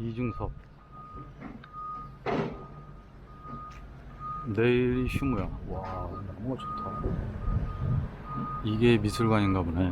이중섭. 내일이 휴무야. 와 너무 좋다. 이게 미술관인가 보네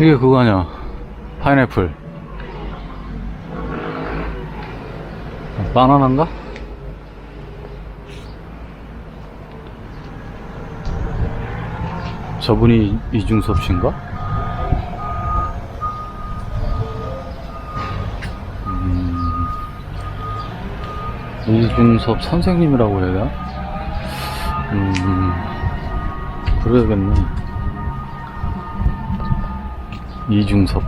이게 그거 아니야 파인애플 바나나인가? 저분이 이중섭 씨인가? 음, 이중섭 선생님이라고 해야 되나? 음, 그래야겠네. 이중섭.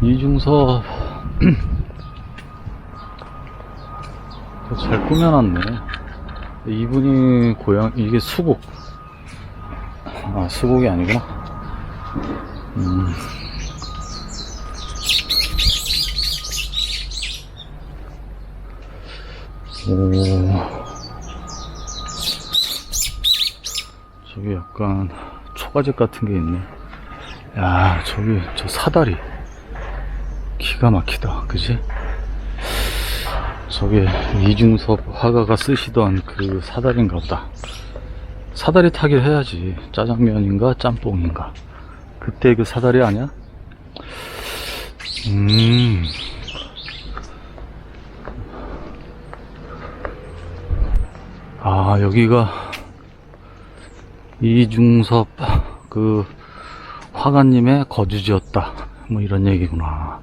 이중섭. 잘 꾸며놨네. 이분이 고향, 이게 수국. 아, 수국이 아니구나. 음. 오. 저기 약간 초가집 같은 게 있네. 야, 저기, 저 사다리. 기가 막히다. 그지? 저게 이중섭 화가가 쓰시던 그 사다리인가 보다. 사다리 타기를 해야지. 짜장면인가 짬뽕인가. 그때 그 사다리 아니야? 음. 아, 여기가 이중섭 그 화가님의 거주지였다. 뭐 이런 얘기구나.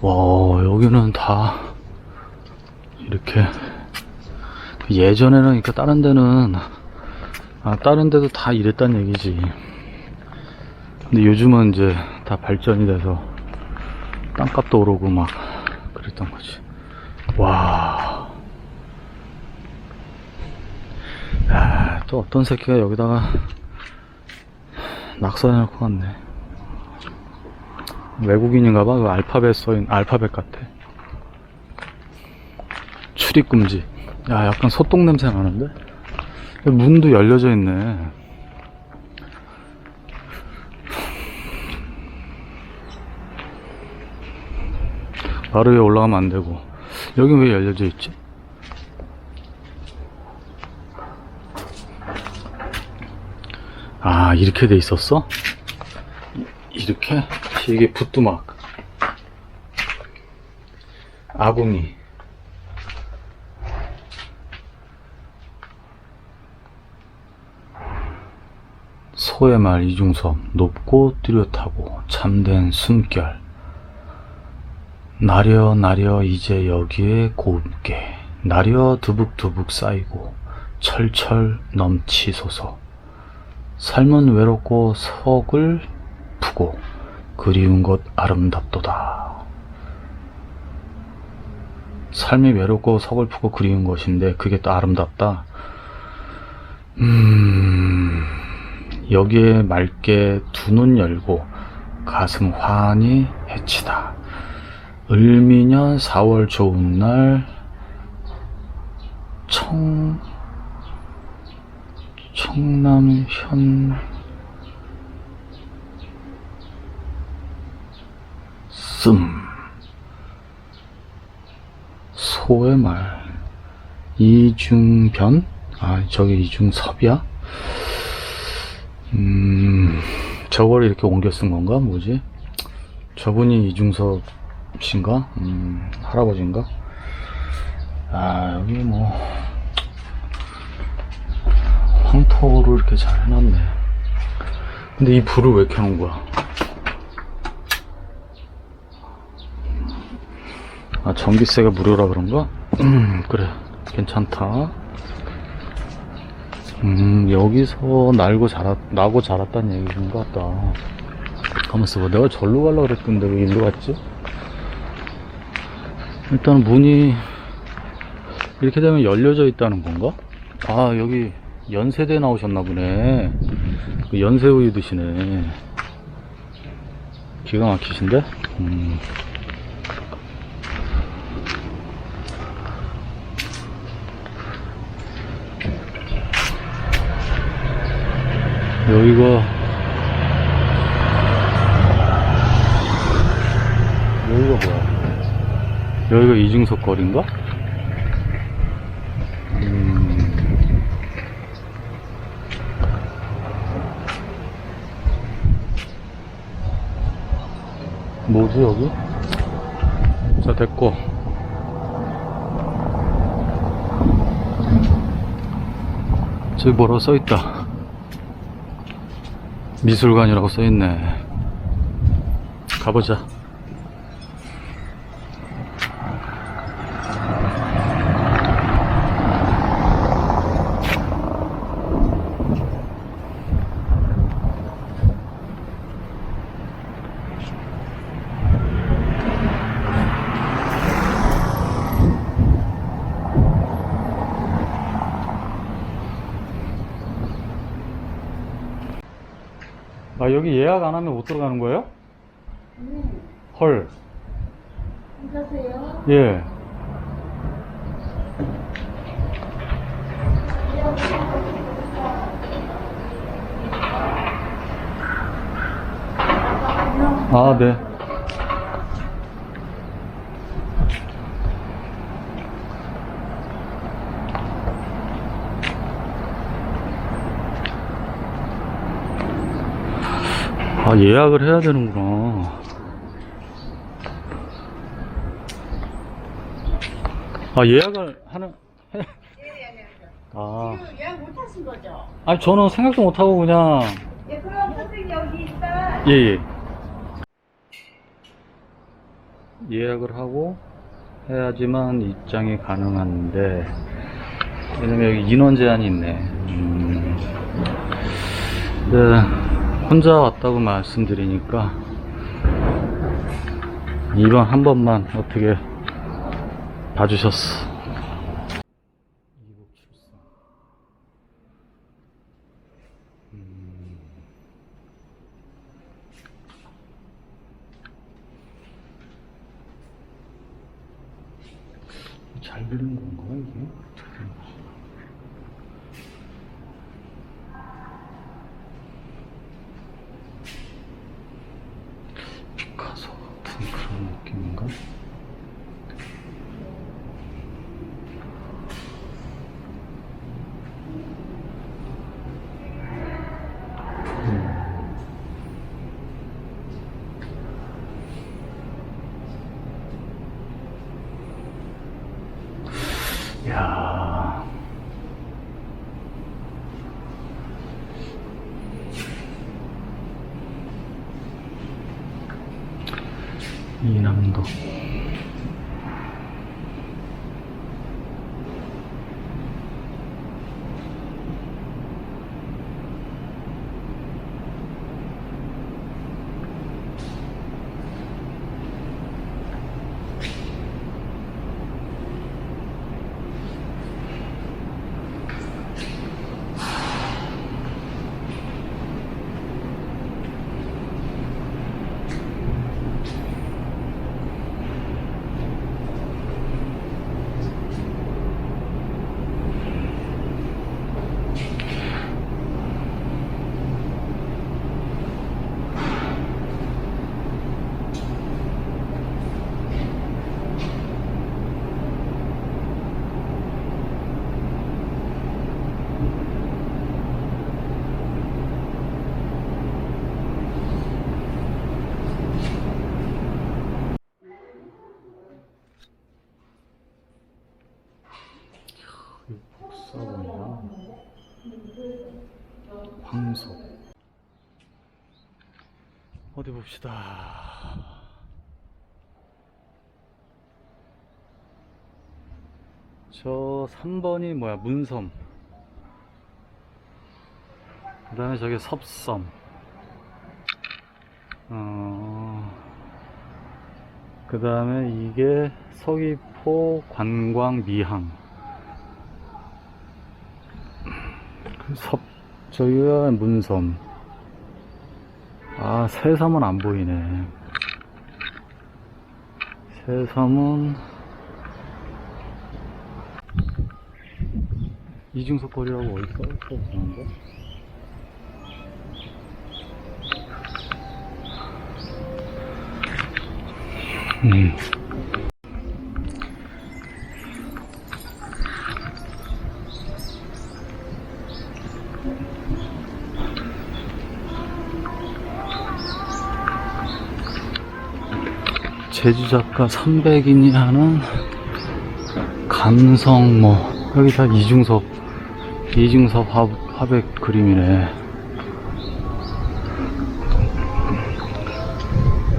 와, 여기는 다 이렇게 예전에는 그러니까 다른 데는 아, 다른 데도 다 이랬단 얘기지. 근데 요즘은 이제 다 발전이 돼서 땅값도 오르고 막 그랬던 거지. 와. 야, 또 어떤 새끼가 여기다가 낙서해놓을 것 같네. 외국인인가 봐. 그 알파벳 써인 알파벳 같아. 출입 금지. 야, 약간 소똥 냄새 나는데? 문도 열려져 있네. 바로 위에 올라가면 안 되고. 여기 왜 열려져 있지? 아, 이렇게 돼 있었어? 이- 이렇게? 이게 붓두막. 아궁이. 소의 말 이중섭 높고 뚜렷하고 참된 숨결 나려 나려 이제 여기에 곱게 나려 두북두북 쌓이고 철철 넘치소서 삶은 외롭고 석을 푸고 그리운 것 아름답도다 삶이 외롭고 석을 푸고 그리운 것인데 그게 또 아름답다 음... 여기에 맑게 두 눈 열고 가슴 환히 해치다. 을미년 4월 좋은 날 청, 청남현 씀 소의 말 이중변? 아 저기 이중섭이야? 음, 저걸 이렇게 옮겨 쓴 건가? 뭐지? 저분이 이중섭 씨인가? 음, 할아버지인가? 아, 여기 뭐, 황토를 이렇게 잘 해놨네. 근데 이 불을 왜 켜놓은 거야? 아, 전기세가 무료라 그런가? 음, 그래. 괜찮다. 음, 여기서 날고 자랐, 나고 자랐다는 얘기인 것 같다. 가만있어 봐. 내가 절로 가려고 그랬던데 왜 일로 갔지? 일단 문이 이렇게 되면 열려져 있다는 건가? 아, 여기 연세대 나오셨나 보네. 그 연세 우유 드시네. 기가 막히신데? 음. 여기가 여기가 뭐야? 여기가 이중석 거리인가? 음. 뭐지 여기? 자 됐고. 저기 뭐라고 써있다. 미술관이라고 써있네. 가보자 아 여기 예약 안 하면 못 들어가는 거예요? 헐 안녕하세요. 예. 아, 네. 아, 예약을 해야 되는구나. 아, 예약을 하는, 해- 아. 지금 예약 못 하신 거죠? 아니, 저는 생각도 못 하고 그냥, 예, 그럼 선생님 여기 있다. 예, 예. 예약을 하고 해야지만 입장이 가능한데, 왜냐면 여기 인원 제한이 있네. 음. 네, 혼자 왔다고 말씀드리니까, 이번 한 번만 어떻게 봐주셨어. 출산. 잘 그린 건가 이게? 어떻게 된 거지? 피카소 같은 그런 느낌인가? 야. 이남도. 복사본이야. 황소. 어디 봅시다. 저 3번이 뭐야, 문섬. 그 다음에 저기 섭섬. 어, 그 다음에 이게 서귀포 관광 미항. 섭, 저기가 문섬. 아, 새섬은 안 보이네. 새섬은, 이중섭 거리라고 어디 써있어? 음. 제주 작가 300인이 하는 감성 뭐 여기 다 이중섭 이중섭 화, 화백 그림이네